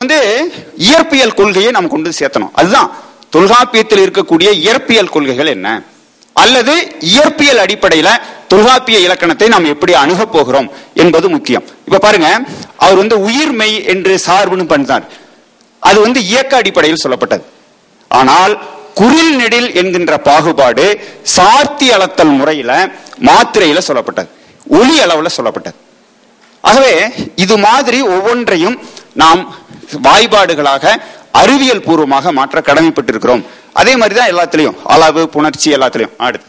வந்து இயற்பியல் கொள்கையை நாம் கொண்டு சேர்த்தணும். அதுதான் தொல்காப்பியத்தில் இருக்கக்கூடிய இயற்பியல் கொள்கைகள் என்ன? அல்லது இயற்பியல் அடிப்படையில தொல்காப்பிய இலக்கணத்தை நாம் எப்படி அணுகப் போகிறோம் என்பது முக்கியம். இப்ப பாருங்க அவர் வந்து உயிர்மை என்று சார்புன்னு பண்ணார் அது வந்து இயக்க அடிப்படையில் சொல்லப்பட்டது. ஆனால் குரில் நெடில் என்கின்ற பாகுபாடு சார்த்தி அளத்தல் முறையில மாத்திரையில சொல்லப்பட்டது. ஒளி அளவுல சொல்லப்பட்டது. ஆகவே இது மாதிரி ஒவ்வொன்றையும் நாம் வாய்பாடுகளாக அறிவியல் பூர்வமாக மாற்ற கடமைப்பட்டிருக்கிறோம். அதே மாதிரி தான் எல்லாத்துலேயும். அளவு புணர்ச்சி எல்லாத்துலேயும். அடுத்து.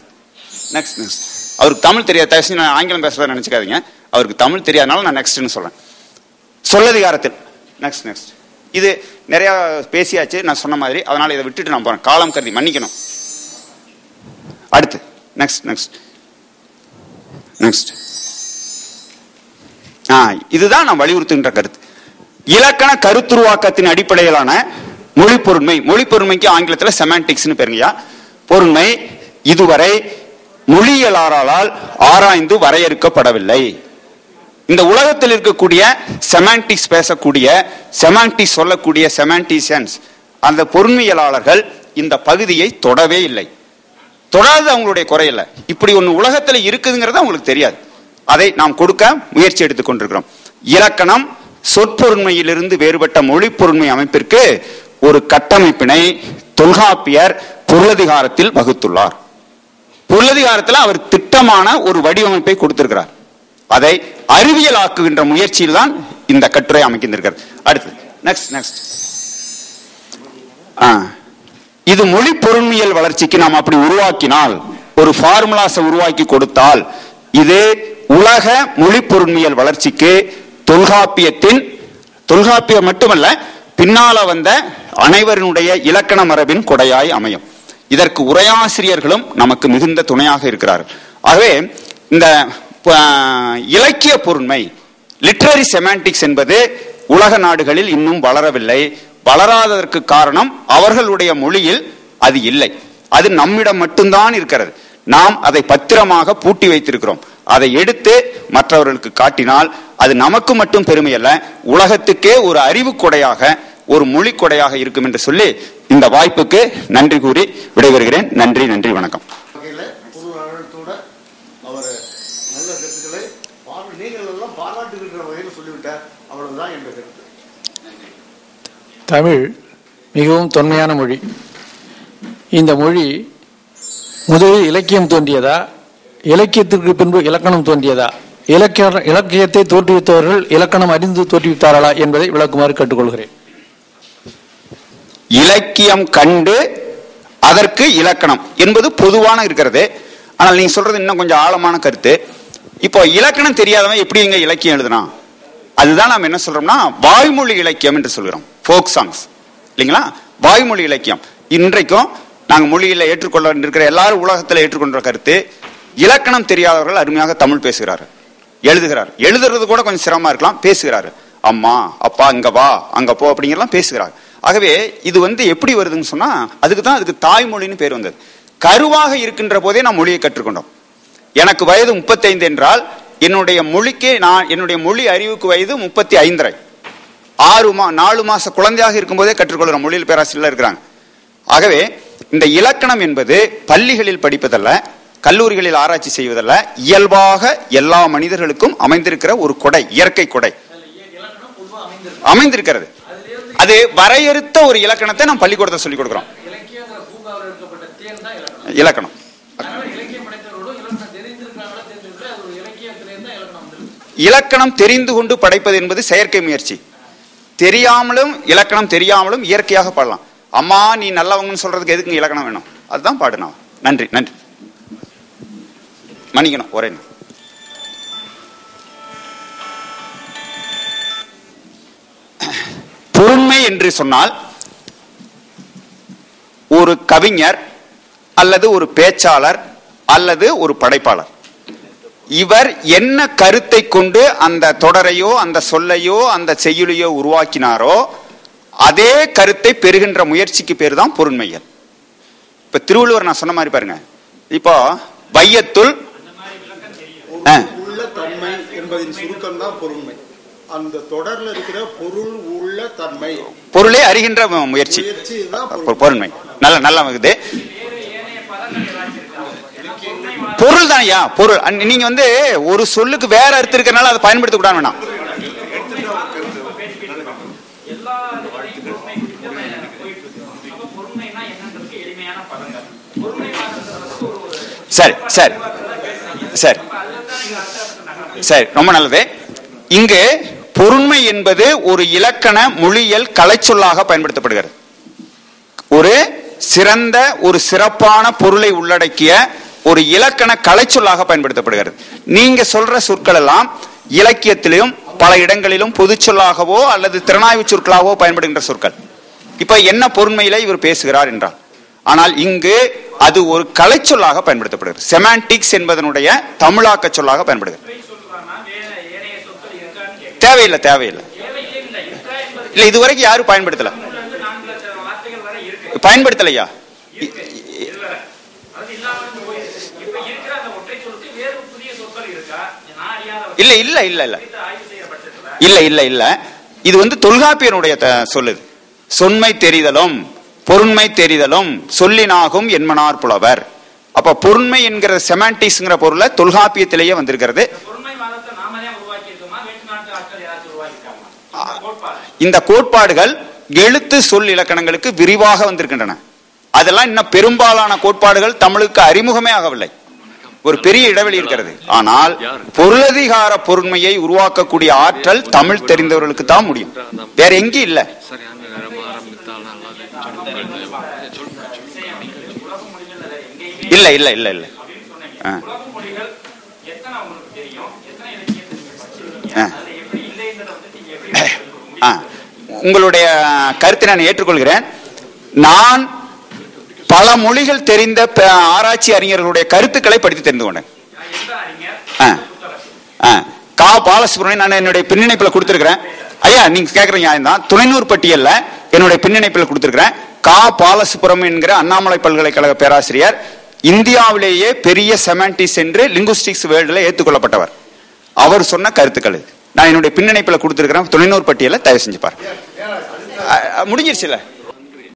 நெக்ஸ்ட் நெக்ஸ்ட் அவருக்கு தமிழ் தெரியாத. நான் ஆங்கிலம் பேசுறதா நினச்சிக்காதீங்க. அவருக்கு தமிழ் தெரியாதனால நான் நெக்ஸ்ட்னு சொல்கிறேன் சொல்லதிகாரத்தில். நெக்ஸ்ட் நெக்ஸ்ட் இது நிறையா பேசியாச்சு. நான் சொன்ன மாதிரி. அதனால் இதை விட்டுட்டு நான் போகிறேன் காலம் கருதி மன்னிக்கணும். அடுத்து. நெக்ஸ்ட் நெக்ஸ்ட் நெக்ஸ்ட் ஆ இதுதான் நான் வலியுறுத்துகின்ற கருத்து. இலக்கண கருத்துருவாக்கத்தின் அடிப்படையிலான மொழி பொருண்மை மொழி பொருண்மைக்கு ஆங்கிலத்தில் செமான்டிக்ஸ்னு பேருங்கய்யா பொருண்மை இதுவரை மொழியியலாளரால் ஆராய்ந்து வரையறுக்கப்படவில்லை. இந்த உலகத்தில் இருக்கக்கூடிய செமான்டிக்ஸ் பேசக்கூடிய செமான்டிக்ஸ் சொல்லக்கூடிய செமான்டிசியன்ஸ் அந்த பொருண்மையலாளர்கள் இந்த பகுதியை தொடவே இல்லை. தொடாதது அவங்களுடைய குறையில்லை இப்படி ஒன்று உலகத்தில் இருக்குதுங்கிறது அவங்களுக்கு தெரியாது. அதை நாம் கொடுக்க முயற்சி எடுத்துக்கொண்டிருக்கிறோம் இலக்கணம் சொற்பொருண்மையிலிருந்து வேறுபட்ட மொழி பொருண்மை அமைப்பிற்கு ஒரு கட்டமைப்பினை தொல்காப்பியர் பொருளதிகாரத்தில் வகுத்துள்ளார். பொருளதிகாரத்தில் அவர் திட்டமான ஒரு வடிவமைப்பை கொடுத்திருக்கிறார். அதை அறிவியலாக்குகின்ற முயற்சியில் தான் இந்த கட்டுரை அமைக்கின்றிருக்கிறது. அடுத்து நெக்ஸ்ட் நெக்ஸ்ட் இது மொழி பொருண்மையல் வளர்ச்சிக்கு நாம் அப்படி உருவாக்கினால் ஒரு ஃபார்முலாஸை உருவாக்கி கொடுத்தால் இது உலக மொழி பொருண்மையல் வளர்ச்சிக்கு தொல்காப்பியத்தின் தொல்காப்பியம் மட்டுமல்ல பின்னால வந்த அனைவருடைய இலக்கண மரபின் கொடையாய் அமையும். இதற்கு உரையாசிரியர்களும் நமக்கு மிகுந்த துணையாக இருக்கிறார்கள் ஆகவே இந்த இலக்கிய பொருண்மை லிட்ரரி செமான்டிக்ஸ் என்பது உலக நாடுகளில் இன்னும் வளரவில்லை. வளராததற்கு காரணம் அவர்களுடைய மொழியில் அது இல்லை. அது நம்மிடம் மட்டும்தான் இருக்கிறது. நாம் அதை பத்திரமாக பூட்டி வைத்திருக்கிறோம். அதை எடுத்து மற்றவர்களுக்கு காட்டினால் அது நமக்கு மட்டும் பெருமை அல்ல உலகத்துக்கே ஒரு அறிவு கொடையாக ஒரு மொழி கொடையாக இருக்கும் என்று சொல்லி இந்த வாய்ப்புக்கு நன்றி கூறி விடைபெறுகிறேன். நன்றி நன்றி வணக்கம். தமிழ் மிகவும் தொன்மையான மொழி. இந்த மொழி முதலில் இலக்கியம் தோன்றியதா? இலக்கியத்திற்கு பின்பு இலக்கணம் தோன்றியதா? இலக்கிய இலக்கியத்தை தோற்றுவித்தவர்கள் இலக்கணம் அறிந்து தோற்றுவித்தார்களா என்பதை விளக்குமாறு கேட்டுக்கொள்கிறேன். இலக்கியம் கண்டு அதற்கு இலக்கணம் என்பது பொதுவான இருக்கிறது. ஆனால் நீங்க சொல்றது இன்னும் கொஞ்சம் ஆழமான கருத்து. இப்போ இலக்கணம் தெரியாதவன் எப்படி இங்க இலக்கியம் எழுதுனான் அதுதான் நாம் என்ன சொல்றோம்னா வாய்மொழி இலக்கியம் என்று சொல்கிறோம். ஃபோக் சாங்ஸ் இல்லைங்களா? வாய்மொழி இலக்கியம். இன்றைக்கும் நாங்கள் மொழியில் ஏற்றுக்கொள்ள இருக்கிற எல்லாரும் உலகத்தில் ஏற்றுக்கொண்ட கருத்து இலக்கணம் தெரியாதவர்கள் அருமையாக தமிழ் பேசுகிறார். எழுதுகிறார். எழுதுறது கூட கொஞ்சம் சிரமமா இருக்கலாம். பேசுகிறாரு. அம்மா அப்பா இங்க வா அங்க போ அப்படிங்கிறலாம் பேசுகிறார். ஆகவே இது வந்து எப்படி வருதுன்னு சொன்னா அதுக்கு தான் அதுக்கு தாய்மொழின்னு பேர் வந்தது. கருவாக இருக்கின்ற போதே நான் மொழியை கற்றுக்கொண்டோம். எனக்கு வயது முப்பத்தைந்து என்றால் என்னுடைய மொழிக்கு நான் என்னுடைய மொழி அறிவுக்கு வயது முப்பத்தி ஐந்தரை ஆறு மா நாலு மாச குழந்தையாக இருக்கும்போதே கற்றுக்கொள்கிற மொழியில் பேராசிரியர் இருக்கிறாங்க. ஆகவே இந்த இலக்கணம் என்பது பள்ளிகளில் படிப்பதல்ல கல்லூரிகளில் ஆராய்ச்சி செய்வதல்ல இயல்பாக எல்லா மனிதர்களுக்கும் அமைந்திருக்கிற ஒரு கொடை இயற்கை கொடை. அமைந்திருக்கிறது. அது வரையறுத்த ஒரு இலக்கணத்தை நாம் பள்ளிக்கூடத்தை சொல்லிக் கொடுக்கிறோம். இலக்கணம். இலக்கணம் தெரிந்து கொண்டு படைப்பது என்பது செயற்கை முயற்சி. தெரியாமலும் இலக்கணம் தெரியாமலும் இயற்கையாக பாடலாம். அம்மா நீ நல்லவங்கன்னு சொல்றதுக்கு எதுக்கு இலக்கணம் வேணும்? அதுதான் பாடுனா. நன்றி நன்றி. மன்னிக்கணும் ஒரே பொறுமை பொருண்மை என்று சொன்னால் ஒரு கவிஞர் அல்லது ஒரு பேச்சாளர் அல்லது ஒரு படைப்பாளர். இவர் என்ன கருத்தை கொண்டு அந்த தொடரையோ அந்த சொல்லையோ அந்த செய்யுளையோ உருவாக்கினாரோ அதே கருத்தை பெறுகின்ற முயற்சிக்கு பேர் தான் பொருண்மையல் இப்ப திருவள்ளுவர் நான் சொன்ன மாதிரி பாருங்க. இப்போ வையத்துள் உள்ள தன்மை என்பதின் சுருக்கம் தான் பொருண்மை. அந்த தொடர்ல இருக்கிற பொருள் உள்ள தன்மை. பொருளே அறிகின்ற முயற்சி. பொருண்மை. நல்ல நல்லா இருக்குது பொருள் தான் ஐயா பொருள் நீங்க வந்து ஒரு சொல்லுக்கு வேற அர்த்தம் இருக்கறனால அதை பயன்படுத்த கூடாது வேணாம். சரி சரி. சரி. சரி ரொம்ப நல்லது. இங்கு பொருண்மை என்பது ஒரு இலக்கண மொழியியல் கலைச்சொல்லாக பயன்படுத்தப்படுகிறது. ஒரு சிறந்த ஒரு சிறப்பான பொருளை உள்ளடக்கிய ஒரு இலக்கண கலைச்சொல்லாக பயன்படுத்தப்படுகிறது. நீங்க சொல்ற சொற்கள் எல்லாம் இலக்கியத்திலும் பல இடங்களிலும் பொதுச்சொல்லாகவோ அல்லது திறனாய்வு சொற்களாகவோ பயன்படுகின்ற சொற்கள். இப்ப என்ன பொருண்மையில இவர் பேசுகிறார் என்றால் ஆனால் இங்கு அது ஒரு கலைச்சொல்லாக பயன்படுத்தப்படுகிறது. செமான்டிக்ஸ் என்பதனுடைய தமிழாக்க சொல்லாக பயன்படுகிறது. தேவையில்லை தேவையில்லை. இல்லை இதுவரைக்கும் யாரும் பயன்படுத்தல. பயன்படுத்தலையா? இல்ல இல்ல இல்ல இல்ல. இல்ல இல்ல இல்ல. இது வந்து தொல்காப்பியனுடைய சொல்லுது. சொன்மை தெரிதலும் பொருண்மை தெரிதலும் சொல்லினாகும் என்மனார் புலவர். அப்ப பொருண்மை என்கிற செமான்டிக்ஸ்ங்கிற பொருளை தொல்காப்பியத்திலேயே வந்திருக்கிறது. இந்த கோட்பாடுகள் எழுத்து சொல் இலக்கணங்களுக்கு விரிவாக வந்திருக்கின்றன. அதெல்லாம் இன்னும் பெரும்பாலான கோட்பாடுகள் தமிழுக்கு அறிமுகமே ஆகவில்லை. ஒரு பெரிய இடைவெளி இருக்கிறது. ஆனால் பொருளதிகார பொருண்மையை உருவாக்கக்கூடிய ஆற்றல் தமிழ் தெரிந்தவர்களுக்கு தான் முடியும். வேற எங்கேயும் இல்ல. இல்ல இல்ல இல்ல இல்ல. ஆ. ஆ. உங்களுடைய கருத்தை நான் ஏற்றுக்கொள்கிறேன். நான் பல மொழிகள் தெரிந்த ஆராய்ச்சி அறிஞர்களுடைய கருத்துக்களை படித்து தெரிந்து கொண்டேன். கா. பாலசுப்ரமணியன் நான் என்னுடைய பின்னிணைப்புல கொடுத்திருக்கிறேன். ஐயா நீங்க கேக்குற நியாயம் தான். துணைநூர் பட்டியலில் என்னுடைய பின்னிணைப்புல கொடுத்திருக்கிறேன். கா. பாலசுப்ரமணியன் என்கிற அண்ணாமலை பல்கலைக்கழக பேராசிரியர் இந்தியாவிலேயே பெரிய செமான்டிஸ் என்று லிங்குஸ்டிக்ஸ் வேர்ல்டுல ஏற்றுக்கொள்ளப்பட்டவர். அவர் சொன்ன கருத்துக்கள் இது. நான் என்னுடைய பின்னணிப்பில் கொடுத்திருக்கிறேன் துணைநூறு பட்டியலை தயவு செஞ்சு பாருங்க. முடிஞ்சிருச்சுல?